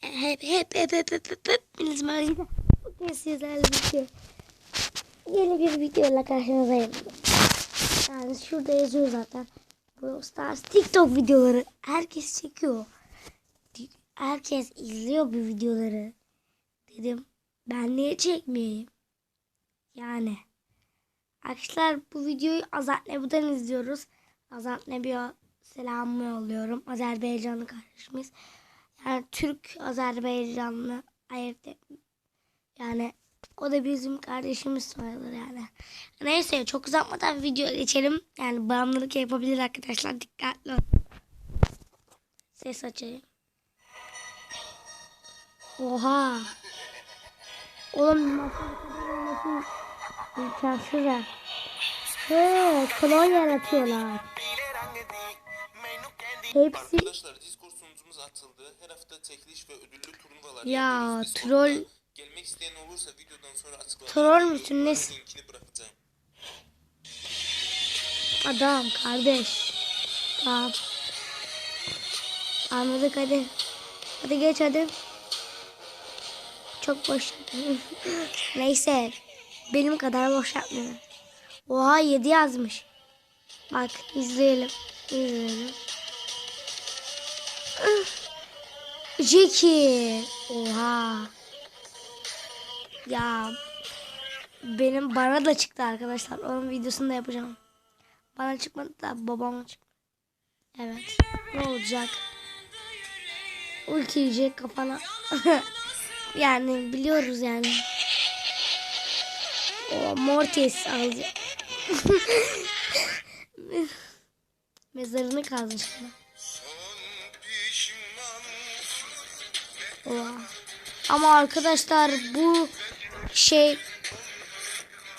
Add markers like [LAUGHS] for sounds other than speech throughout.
hep hep hep hep hep hep hepiniz merhaba. Bugün sizlerle birlikte yeni bir videoyla karşınızdayım. Yani şurada yazıyor zaten. Brawl Stars TikTok videoları herkes çekiyor. Herkes izliyor bu videoları. Dedim ben niye çekmeyeyim? Yani. Arkadaşlar bu videoyu Azat Nebu'dan izliyoruz. Azat Nebu'ya selamımı yolluyorum. Azerbaycanlı kardeşimiz. Yani Türk Azerbaycanlı ayırt Yani o da bizim kardeşimiz sayılır yani. Neyse çok uzatmadan video geçelim. Yani bağımlılık yapabilir arkadaşlar. Dikkatli olun. Ses açayım. Oha. Oğlum olması imkansız ya. He, klon yaratıyorlar. Hepsi Açıldı. Her hafta çekiliş ve ödüllü turnuvalar Ya, troll-. Gelmek isteyen olursa videodan sonra açıklamaya Troll müsün, nesin? Linkini bırakacağım. adam kardeş. Tamam. Anladık hadi. Hadi geç hadi. Çok boş. [LAUGHS] Neyse. Benim kadar boş yapmıyor. Oha 7 yazmış. Bak izleyelim. İzleyelim. Jackie. Oha. Ya benim bana da çıktı arkadaşlar. Onun videosunu da yapacağım. Bana çıkmadı da babama çıktı. Evet. Ne olacak? Ulti yiyecek kafana. [LAUGHS] yani biliyoruz yani. O Mortis alacak. [LAUGHS] Mezarını kazmış bana. Oha. Ama arkadaşlar bu şey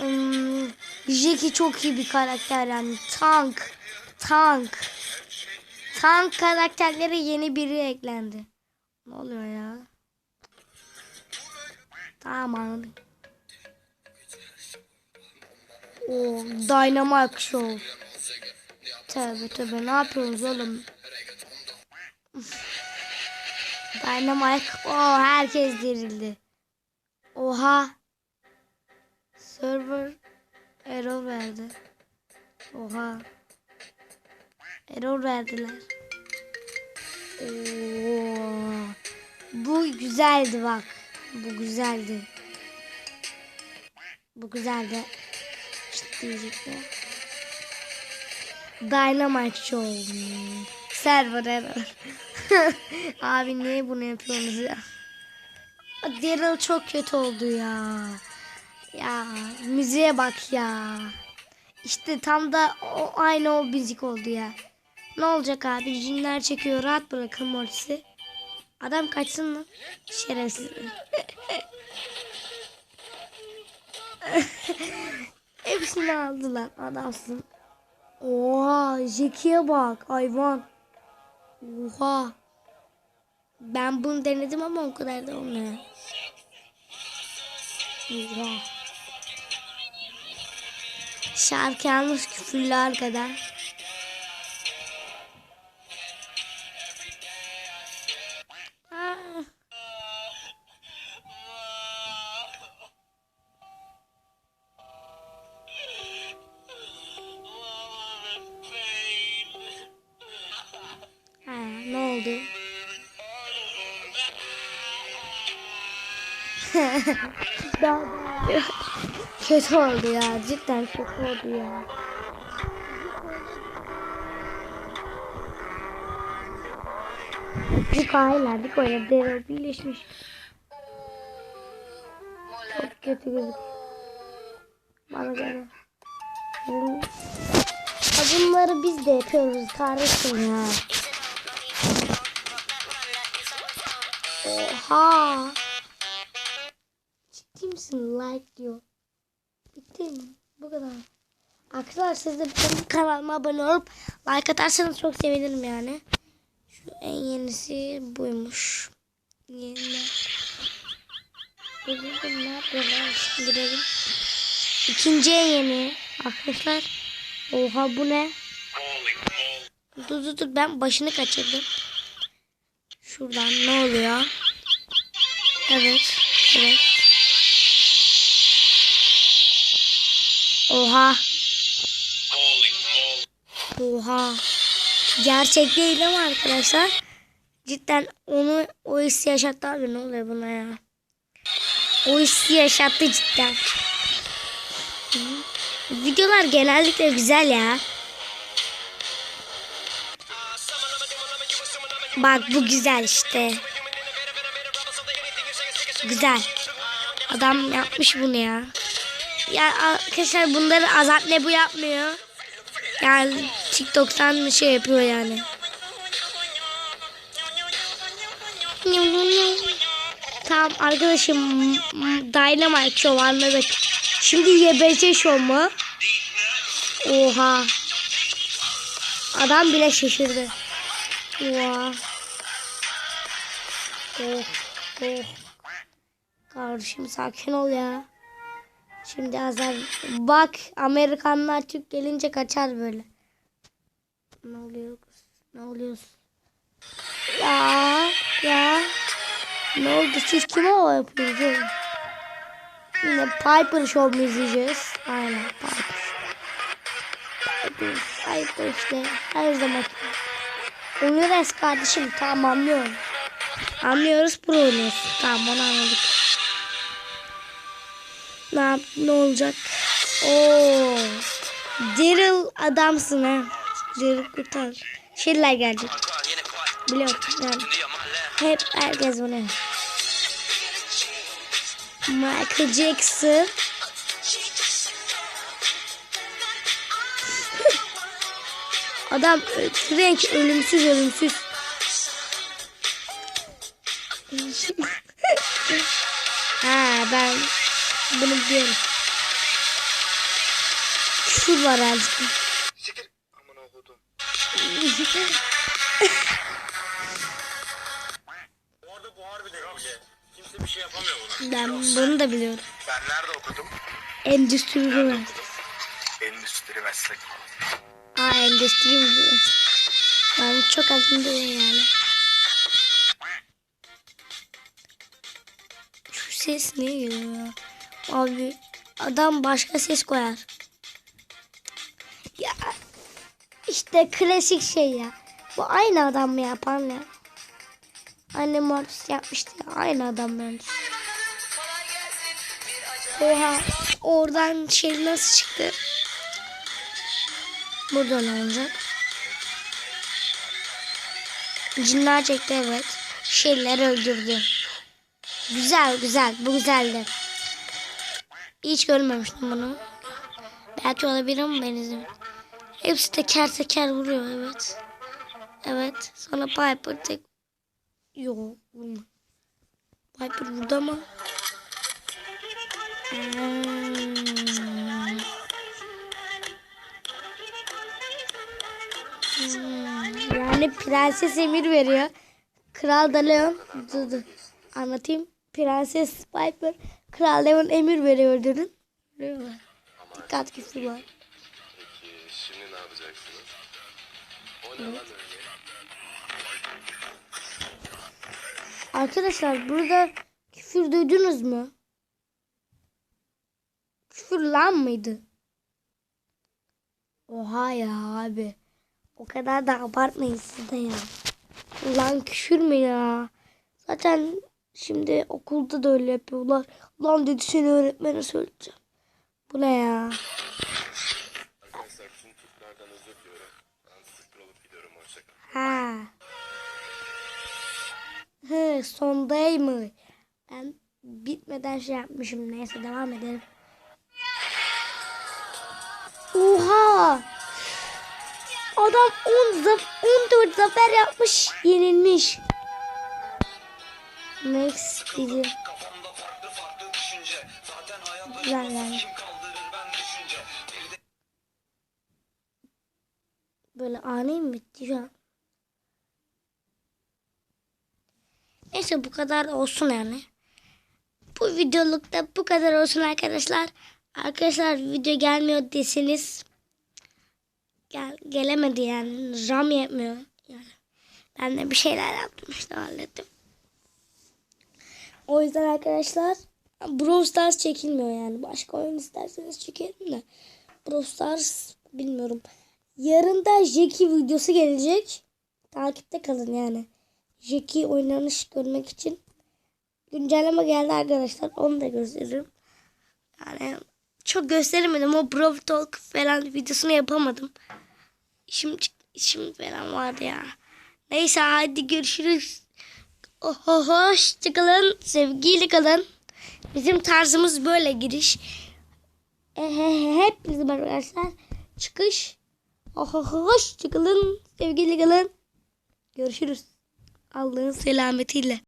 ım, Jackie çok iyi bir karakter yani tank tank tank karakterlere yeni biri eklendi. Ne oluyor ya? Tamam anladım. O Dynamite Show. Tövbe tövbe ne yapıyorsunuz oğlum? Dynamite. O herkes dirildi. Oha. Server error verdi. Oha. Error verdiler. Oo. Bu güzeldi bak. Bu güzeldi. Bu güzeldi. Diyecekler. Dynamite Show. Server error. [LAUGHS] Abi niye bunu yapıyorsunuz ya? Daryl çok kötü oldu ya. Ya müziğe bak ya. İşte tam da o, aynı o müzik oldu ya. Ne olacak abi? Cinler çekiyor. Rahat bırakın Morris'i. Adam kaçsın mı? Şerefsiz. [LAUGHS] Hepsini aldılar. Adamsın. Oha. Jackie'ye bak. Hayvan. Oha. Ben bunu denedim ama o kadar da olmuyor. Oha. Şarkı yalnız küfürlü arkada. Kötü oldu ya. Cidden kötü oldu ya. Hikayeler bir böyle Daryl birleşmiş. Çok kötü gözüküyor. Bana göre. Bunları biz de yapıyoruz kardeşim ya. Oha. Misin? Like diyor. Bitti mi? Bu kadar. Arkadaşlar siz de benim kanalıma abone olup like atarsanız çok sevinirim yani. Şu en yenisi buymuş. Yeni. Bugün ne yapıyorlar? Girelim. İkinci en yeni. Arkadaşlar. Oha bu ne? Dur dur dur ben başını kaçırdım. Şuradan ne oluyor? Evet. Evet. Oha. Oha. Gerçek değil ama arkadaşlar. Cidden onu o hissi yaşattı abi ne oluyor buna ya. O hissi yaşattı cidden. Videolar genellikle güzel ya. Bak bu güzel işte. Güzel. Adam yapmış bunu ya. Ya arkadaşlar bunları Azat ne bu yapmıyor. Yani TikTok'tan şey yapıyor yani. Tamam arkadaşım Dynamite Show anladık. Şimdi YBC Show mu? Oha. Adam bile şaşırdı. Oha. Oh, oh. Kardeşim sakin ol ya. Şimdi Azar bak Amerikanlar Türk gelince kaçar böyle. Ne oluyor kız? Ne oluyor? Ya ya. Ne oldu? Siz kime o yapıyorsunuz oğlum? Yine Piper Show mu izleyeceğiz? Aynen Piper. Piper, Piper işte her zaman. Oynuyoruz kardeşim tamam anlıyorum. Anlıyoruz pro oynuyoruz. Tamam onu anladık. Ne yap ne olacak? Oo. Daryl adamsın ha. Daryl kurtar. Şeyler gelecek. Biliyorum yani. Hep herkes bunu. Michael Jackson. [LAUGHS] Adam Frank ölümsüz ölümsüz. [LAUGHS] ha ben bunu biliyorum. Şu var azıcık. Siktir. Amına okudum. Bu arada bu harbi de hile. Kimse bir şey yapamıyor buna. Ben bunu da biliyorum. Ben nerede okudum? Endüstri mühendisi. Endüstri meslek. Aa endüstri mühendisi. Ben çok aklımdayım yani. Şu ses niye geliyor ya? Abi adam başka ses koyar. Ya işte klasik şey ya. Bu aynı adam mı yapan ya? Annem artist yapmıştı ya. Aynı adam bence. Oha. Oradan şey nasıl çıktı? Buradan olacak. Cinler çekti evet. Şeyleri öldürdü. Güzel güzel. Bu güzeldi. Hiç görmemiştim bunu. Belki olabilir ama ben izlemedim. Hepsi teker teker vuruyor evet. Evet. Sonra Piper tek... Yok vurma. Piper vurdu ama. Hmm. Hmm, Yani prenses emir veriyor. Kral da Leon. Dur, dur. Anlatayım. Prenses Piper. Kral Leon emir veriyor dedin. Görüyorlar. Dikkat küfür var. Peki şimdi ne yapacaksınız? O ne lan öyle? Arkadaşlar burada küfür duydunuz mu? Küfür lan mıydı? Oha ya abi. O kadar da abartmayın siz de ya. Lan küfür mü ya? Zaten şimdi okulda da öyle yapıyorlar. Lan dedi seni öğretmene söyleyeceğim. Bu ne ya? Arkadaşlar tüm Türklerden özür diliyorum. Ben sıfır olup gidiyorum. Hoşçakalın. Ha. Hı, sondayım mı? Ben bitmeden şey yapmışım. Neyse devam edelim. Oha! Adam 10 zaf 14 zafer yapmış, yenilmiş. Max hayatta Güzel yani. Böyle ani mi bitti şu an? Neyse bu kadar olsun yani. Bu videolukta bu kadar olsun arkadaşlar. Arkadaşlar video gelmiyor deseniz gel, gelemedi yani. RAM yetmiyor yani. Ben de bir şeyler yaptım işte hallettim. O yüzden arkadaşlar Brawl Stars çekilmiyor yani. Başka oyun isterseniz çekelim de. Brawl Stars bilmiyorum. Yarın da Jackie videosu gelecek. Takipte kalın yani. Jackie oynanış görmek için. Güncelleme geldi arkadaşlar. Onu da gösteririm. Yani çok gösteremedim. O Brawl Talk falan videosunu yapamadım. İşim, işim falan vardı ya. Neyse hadi görüşürüz. Oho, hoşçakalın. Sevgiyle kalın. Bizim tarzımız böyle giriş. Ehehe, hepinize merhaba arkadaşlar. Çıkış. Oho, hoşçakalın. Sevgiyle kalın. Görüşürüz. Allah'ın selametiyle.